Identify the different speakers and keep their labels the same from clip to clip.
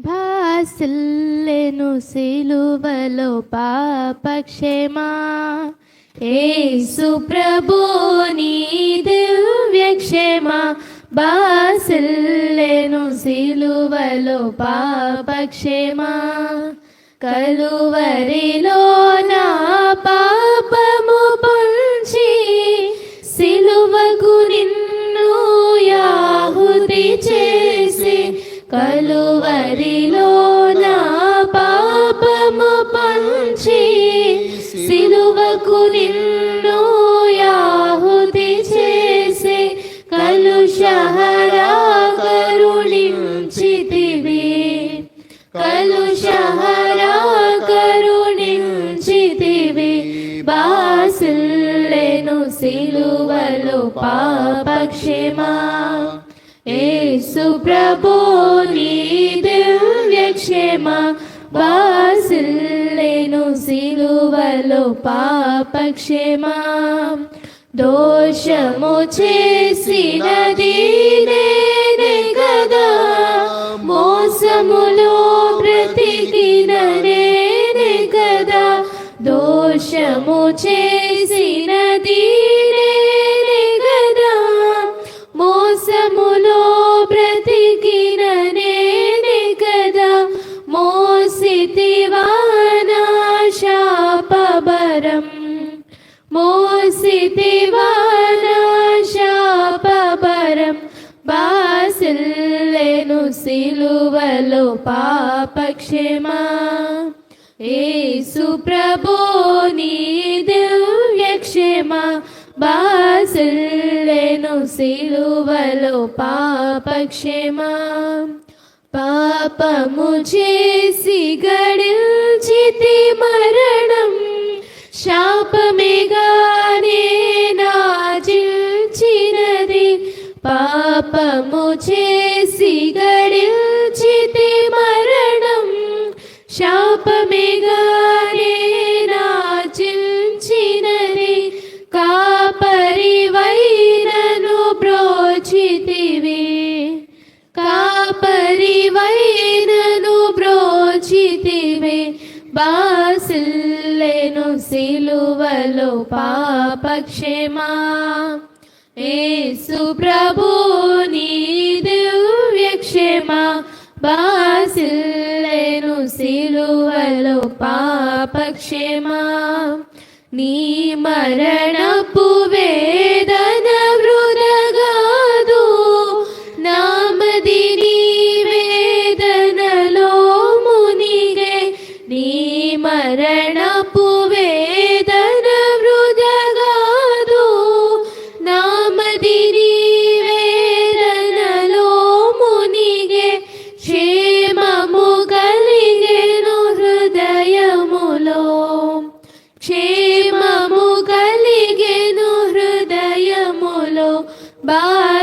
Speaker 1: భాసిల్లెను సిలువలో పాపక్షేమా. ఏసు ప్రభు నీ దివ్యక్షేమా బాసిల్లెను సిలువలో పాపక్షేమా. కలువరిలో నా పా నిన్ను యాహుతి చేసి కలుషహరా కరుణించితివి. కలుషహరా కరుణించితివి. బాసిల్లెను సిలువలో పాపక్షేమా. ఏసు ప్రభు నీ దివ్యక్షేమా. వాసిల్లేను సిలువలో పాపక్షేమా. దోషము చేసినది మోసితివానా శాపబరం బాసిల్లెను సిలువలో పాపక్షేమా. ఏసు ప్రభు నీ దివ్యక్షేమా బాసిల్లెను సిలువలో పాపక్షేమా. పాపము చేసి గడిల్చితే పాపము చేసి గడిల్చితి మరణం. శాపమేగానే నాజిల్చినది కాపరివైనను బ్రోచితివి. కాపరివైనను బ్రోచితివి. బాసిల్లెను సిలువలో పాపక్షేమా. ఏసు ప్రభు నీ దివ్యక్షేమా బాసిల్లెను సిలువలో పాపక్షేమా నీ మరణపు వేదన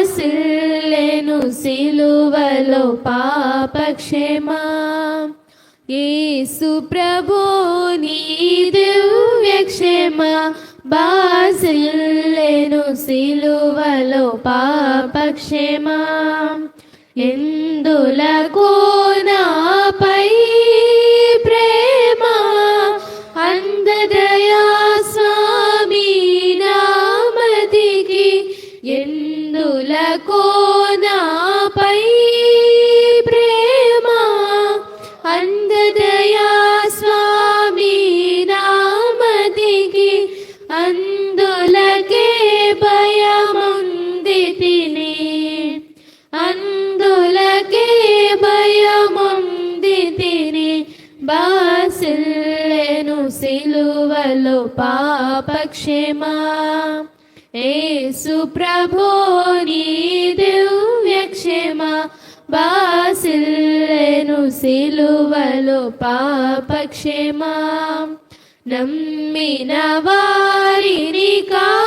Speaker 1: సిల్లెను సిలువలో పాపక్షేమా. యేసు ప్రభు నీ దివ్యక్షేమా బాసిల్లెను సిలువలో పాపక్షేమా. ఎందులకు నాపై నాపై ప్రేమ అందదయా స్వామి నామదికి అందులకే భయముంది తిని. అందులకే భయముంది తిని బాసిల్లెను సిలువలో పాపక్షేమా. ఏసు ప్రభు దివ్యక్షేమ బాసిల్లెను సిలువలో పాపక్షేమ. నమ్మిన వారిని కా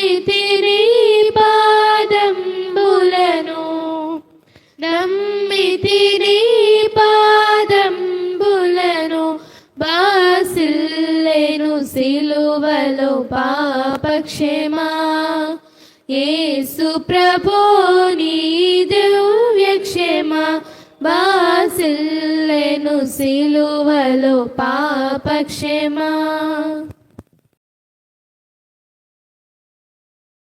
Speaker 1: నమ్మితిరి పాదంబులను నమ్మితిరి పాదంబులను బాసిల్లేను సిలువలో పాపక్షేమా. యేసు ప్రభోని దివ్యక్షేమా బాసిల్లేను సిలువలో పాపక్షేమా.